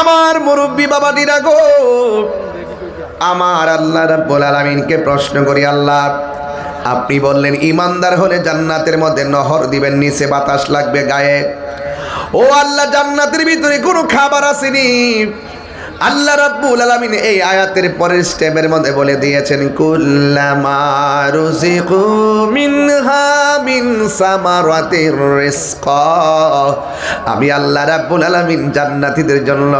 আমার মুরব্বী বাবাটিরা গো, আমার আল্লাহ রাব্বুল আলামিনকে প্রশ্ন করি, আল্লাহ, আপনি বললেন, ইমানদার হলে জান্নাতের মধ্যে নহর দিবেন, নিচে বাতাস লাগবে গায়ে। ও আল্লাহ, জান্নাতের ভিতরে কোনো খাবার আসেনি। আল্লাহ রাব্বুল আলামিন এই আয়াতের পরের স্টেপের মধ্যে বলে দিয়েছেন, কুল্লামা মিনহা মিন সামারাতির আমি আল্লাহ রাব্বুল আলামিন জান্নাতীদের জন্য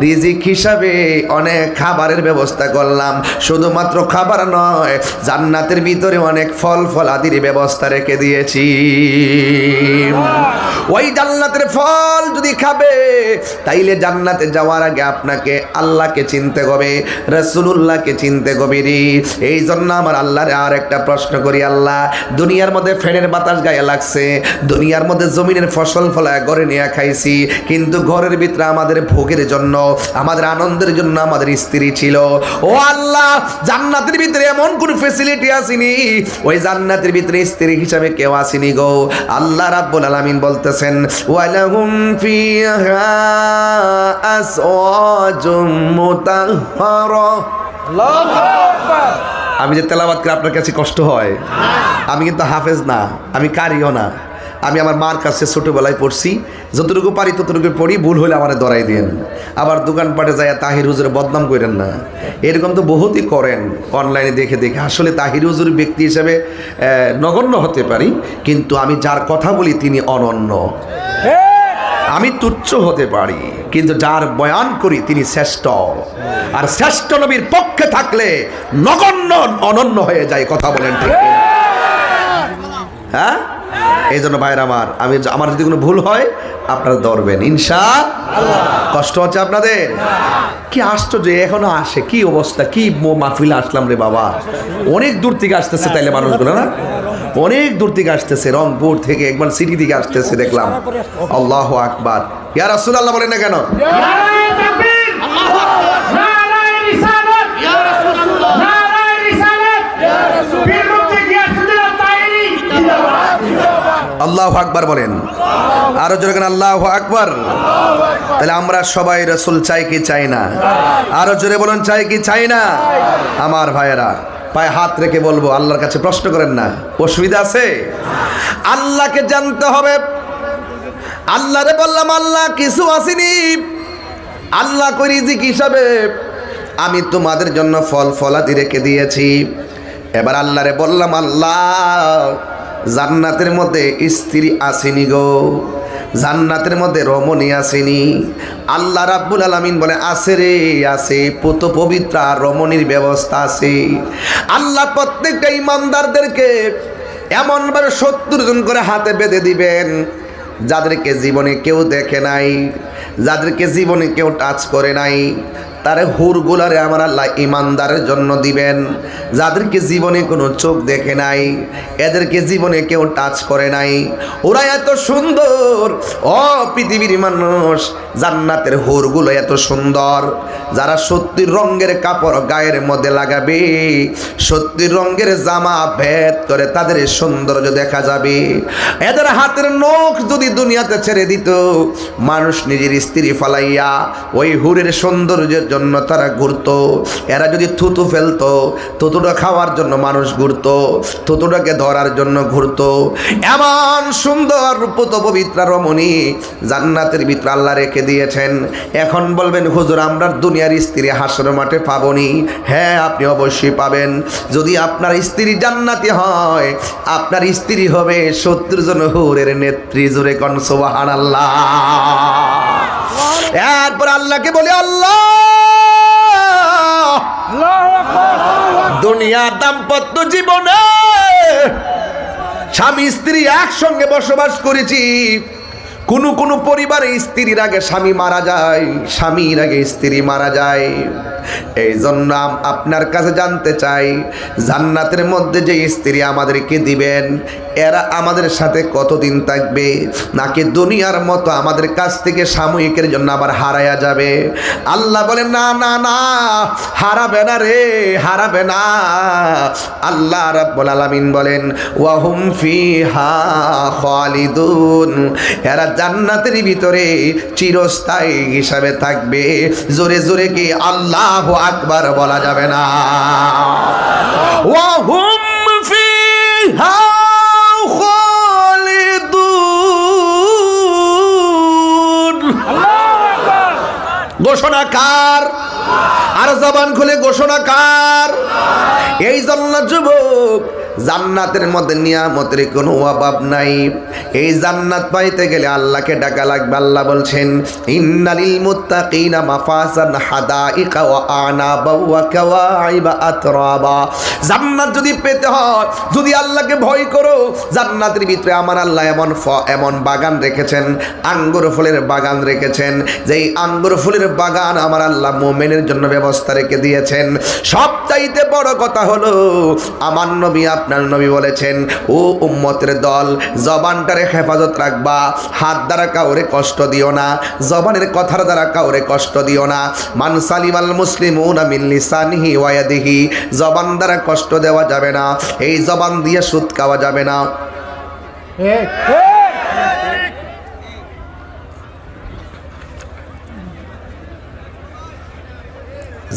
রিজিক হিসাবে অনেক খাবারের ব্যবস্থা করলাম। শুধুমাত্র খাবার নয়, জান্নাতের ভিতরে অনেক ফল ফল ফলাদির ব্যবস্থা রেখে দিয়েছি। ওই জান্নাতের ফল যদি খাবে, তাইলে জান্নাতে যাওয়ার আগে আপনাকে আল্লাহকে চিনতে হবে রসুল্লাহকে চিনতে হবে রে। এই জন্য আমার আল্লাহরে আর একটা প্রশ্ন করি, আল্লাহ, দুনিয়ার মধ্যে ফ্যানের বাতাস গায়ে লাগছে, দুনিয়ার মধ্যে জমিনের ফসল ফলায় ঘরে নিয়ে খাইছি, কিন্তু ঘরের ভিতরে আমাদের ভোগের জন্য, আমাদের আনন্দের জন্য আমাদের স্ত্রী ছিল। ও আল্লাহ, জান্নাতের ভিতরে এমন কোন ফেসিলিটি আসেনি? ওই জান্নাতের ভিতরে স্ত্রী হিসাবে কেউ আসেনি গো। আল্লাহ রাব্বুল আলামিন বলতেছেন, ওয়ালাহুম ফিহা মুতাহহারা আমি যে তেলাবাদ করে আপনার কাছে কষ্ট হয় আমি কিন্তু হাফেজ না আমি কারিও না। আমি আমার মার কাছে ছোটোবেলায় পড়ছি যতটুকু পারি ততটুকু পড়ি ভুল হলে আমার দরাই দিন। আবার দোকানপাটে যায় তাহির হুজুরে বদনাম করেন না। এরকম তো বহুতই করেন অনলাইনে দেখে দেখে। আসলে তাহির হুজুর ব্যক্তি হিসেবে নগণ্য হতে পারি কিন্তু আমি যার কথা বলি তিনি অনন্য। আমি তুচ্ছ হতে পারি, কিন্তু যার বয়ান করি তিনি শ্রেষ্ঠ। আর শ্রেষ্ঠ নবীর পক্ষে থাকলে নগণ্য অনন্য হয়ে যায়, কথা বলেন ঠিক হ্যাঁ? এই জন্য ভাইয়ের আমার, আমি আমার যদি কোনো ভুল হয়, আপনারা ধরবেন। ইনশা কষ্ট হচ্ছে আপনাদের? কি আশ্চর্য এখনও আসে, কি অবস্থা, কি মাহফিলে আসলাম রে বাবা। অনেক দূর থেকে আসতেছে তাইলে মানুষগুলো, না? অনেক দূর থেকে আসতেছে, রংপুর থেকে একবার সিটি থেকে আসতেছে, দেখলাম। আল্লাহ আকবার। ইয়া রাসূলুল্লাহ বলেন না কেন? রাসূল আল্লাহ আকবার বলেন। আরও জোরে কেন আল্লাহ আকবার। তাহলে আমরা সবাই রসুল চাই কি চাই না? আরও জোরে বলুন, চাই কি চাই না? আমার ভাইয়েরা পায়ে হাত রেখে বলব, আল্লাহর কাছে প্রশ্ন করেন না। অসুবিধা আছে? আল্লাহকে জানতে হবে। আল্লাহরে বললাম, আল্লাহ, কিছু আসেনি। আল্লাহ করি রিজিক হিসাবে? আমি তোমাদের জন্য ফল ফলাদি রেখে দিয়েছি। এবার আল্লাহরে বললাম, আল্লাহ, জান্নাতের মধ্যে স্ত্রী আসেনি গো। জান্নাতের মধ্যে রমণী আসেনি। আল্লাহ রাব্বুল আলামিন বলে আছে রে আছে পুত পবিত্র আর রমণীর ব্যবস্থা আছে। আল্লাহ প্রত্যেকটা ইমানদারদেরকে এমনভাবে সত্তর জন করে হাতে বেঁধে দিবেন, যাদেরকে জীবনে কেউ দেখে নাই, যাদেরকে জীবনে কেউ টাচ করে নাই। তারে হুরগুলারে আমার আল্লাহ ইমানদারের জন্য দিবেন। যাদেরকে জীবনে কোনো চোখ দেখে নাই, এদেরকে জীবনে কেউ টাচ করে নাই। ওরা এত সুন্দর ও পৃথিবীর মানুষ, জান্নাতের হুরগুলো এত সুন্দর। যারা সত্যির রঙের কাপড় গায়ের মধ্যে লাগাবে সত্যির রঙের জামা ভেদ করে তাদের সৌন্দর্য দেখা যাবে। এদের হাতের নখ যদি দুনিয়াতে ছেড়ে দিত, মানুষ নিজের স্ত্রী ফালাইয়া ওই হুরের সৌন্দর্যের জন্য তারা ঘুরতো। এরা যদি থুতু ফেলতো থুতুটা খাওয়ার জন্য মানুষ ঘুরতো থুতুটাকে ধরার জন্য ঘুরত। এমন সুন্দর রূপত পবিত্র রমণী জান্নাতের ভিতরে আল্লাহ রেখে দিয়েছেন। এখন বলবেন হুজুর আমরা দুনিয়ার স্ত্রী হাসর মাঠে পাবনি। হ্যাঁ আপনি অবশ্যই পাবেন। যদি আপনার স্ত্রী জান্নাতি হয় আপনার স্ত্রী হবে সত্তর জন হুরের নেত্রী জুড়ে কন সোবাহান আল্লাহ। এরপর আল্লাহকে বলে আল্লাহ! দুনিয়ার দাম্পত্য জীবনে স্বামী স্ত্রী একসঙ্গে বসবাস করেছি। কোন কোন পরিবারে স্ত্রীর আগে স্বামী মারা যায়, স্বামীর আগে স্ত্রী মারা যায়। এই জন্য আপনার কাছে জানতে চাই, জান্নাতের মধ্যে যে স্ত্রী আমাদেরকে দিবেন, এরা আমাদের সাথে কতদিন থাকবে? নাকি দুনিয়ার মতো আমাদের কাছ থেকে সাময়িকের জন্য আবার হারায়া যাবে? আল্লাহ বলেন না না না, হারাবে না রে, হারাবে না। আল্লাহ রাব্বুল আলামিন বলেন ওয়াহুম ফিহা খালিদুন। এরা জান্নাতের ভিতরে চিরস্থায়ী হিসাবে থাকবে। জোরে জোরে কি আল্লাহ আকবার বলা যাবে না। ওয়াহুম ঘোষণা কার? আর জবান খুলে ঘোষণা কার? এই জন্য যুবক জান্নাতের মধ্যে নিয়ামতের কোনো অভাব নাই। এই জান্নাত পাইতে গেলে আল্লাহকে ডাকা লাগবে। আল্লাহ বলছেন, ইন্নালিল মুত্তাকিনা মাফাসান হাদাইকা ওয়া আনাবা ওয়া কাওয়াইবা আতরাবা। জান্নাত যদি পেতে হয়, যদি আল্লাহকে ভয় করো, জান্নাতের ভিতরে আমার আল্লাহ এমন ফ, এমন বাগান রেখেছেন, আঙ্গুর ফুলের বাগান রেখেছেন, যেই আঙ্গুর ফুলের বাগান আমার আল্লাহ মোমেনের জন্য ব্যবস্থা রেখে দিয়েছেন। সবচাইতে বড় কথা হলো, আমার নবী আপনার নবী বলেছেন, ও উম্মতের দল, জবানটারে হেফাজত রাখবা, হাত দ্বারা কাউরে কষ্ট দিও না, জবানের কথার দ্বারা কাউরে কষ্ট দিও না। মান সালিম আল মুসলিম মিন লিসানিহি ওয়াদিহি জবান দ্বারা কষ্ট দেওয়া যাবে না, এই জবান দিয়ে সুদ খাওয়া যাবে না।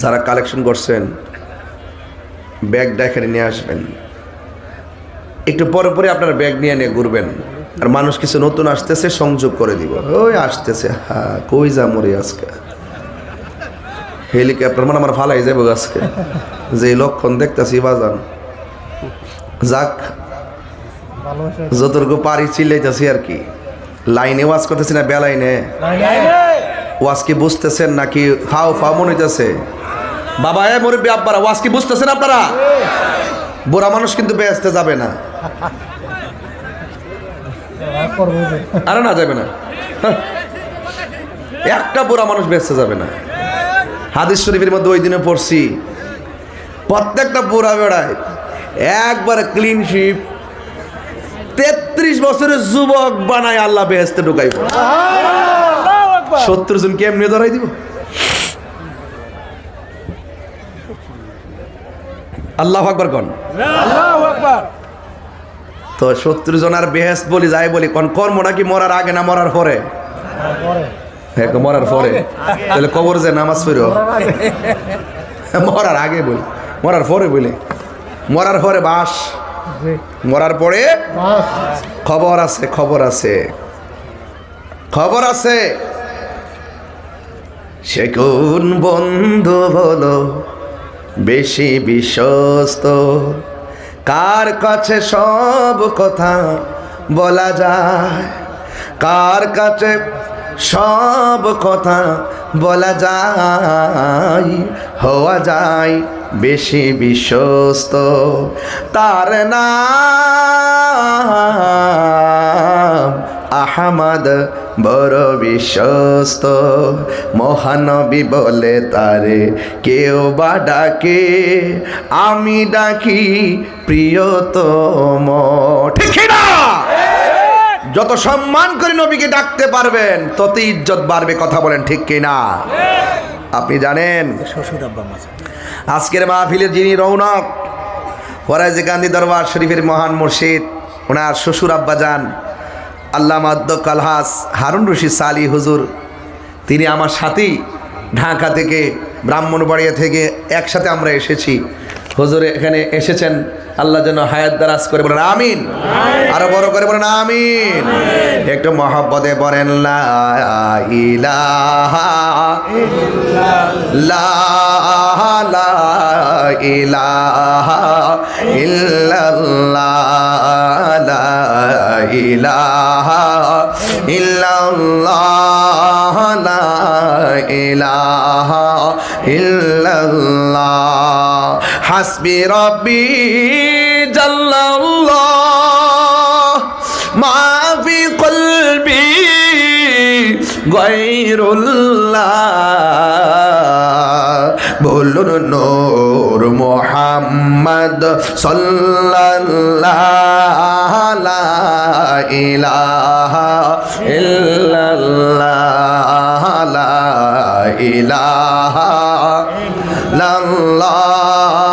যারা কালেকশন করছেন ব্যাগটা এখানে নিয়ে আসবেন। একটু পরে পরে আপনার ব্যাগ নিয়ে নিয়ে ঘুরবেন। আর মানুষ কিছু নতুন আসতেছে, সংযোগ করে দিব। ওই আসতেছে। হ্যাঁ কই যা মরে আজকে? হেলিকপ্টার মানে আমার ফালাই যাব আজকে। যে লক্ষণ দেখতেছি বাজান। যাক, যতটুকু পারি চিল্লাইতেছি আর কি। লাইনে ওয়াজ করতেছি না, বেলাইনে? ওয়াজ কি বুঝতেছেন নাকি ফাও ফাও মনে হইতেছে? বাবা, এ মুরব্বী আব্বারা, ওয়াজ কি বুঝতেছেন আপনারা? বুড়া মানুষ কিন্তু বেহেস্তে যাবে না। আরে না, যাবে না। হ্যাঁ। একটা বুড়া মানুষ বেঁচে যাবে না। হাদিস শরীফের মধ্যে ওই দিনে পড়ছি, প্রত্যেকটা বুড়া বেড়ায় একবার ক্লিন শিপ তেত্রিশ বছরের যুবক বানায় আল্লাহ বেহেস্তে ঢুকাইব সত্তর জন কেমনি ধরাই দিব? আল্লাহ আকবর কন। তো সত্তর জনার আর বেহেস্ত বলি, যাই বলি, কোন কর্ম নাকি মরার আগে না মরার পরে? হ্যাঁ মরার পরে। তাহলে কবর যে নামাজ পড়ো মরার আগে বলি, মরার পরে বলি। মরার পরে বাস। মরার পরে খবর আছে খবর আছে। খবর আছে। সে কোন বন্ধু বলো, বেশি বিশ্বস্ত? কার কাছে সব কথা বলা যায়? কার কাছে সব কথা বলা যায়? হওয়া যায় বেশি বিশ্বস্ত। তার নাম আহমদ বড় বিশ্বস্ত। মহানবী বলে তারে কেউ বা ডাকে, আমি ডাকি প্রিয়তম। ঠিক না যত সম্মান করে নবীকে ডাকতে পারবেন, তত ইজ্জত বাড়বে কথা বলেন ঠিক কিনা? আপনি জানেন, আজকের মাহফিলের যিনি রৌনক, ফরাজ গান্ধী দরবার শরীফের মহান মুর্শিদ, ওনার শ্বশুর আব্বা যান আল্লামা মাদ্দ আলহাস হারুন রশি সালি হুজুর, তিনি আমার সাথেই ঢাকা থেকে ব্রাহ্মণবাড়িয়া থেকে একসাথে আমরা এসেছি। হুজুর এখানে এসেছেন আল্লাহ যেন হায়াত দারাজ করে বলেন আমিন। আরও বড় করে বলেন আমিন। একটু মহাব্বতে বলেন ইলাহা ইল্লাল্লাহ হাসবি রব্বি জাল্লাল্লাহ। মা ফি কলবি গৈরুল্লাহ বলুন নূর মোহাম্মদ সাল্লাল্লাহ, লা ইলাহা ইল্লাল্লাহ, লা ইলাহা লাল্লাহ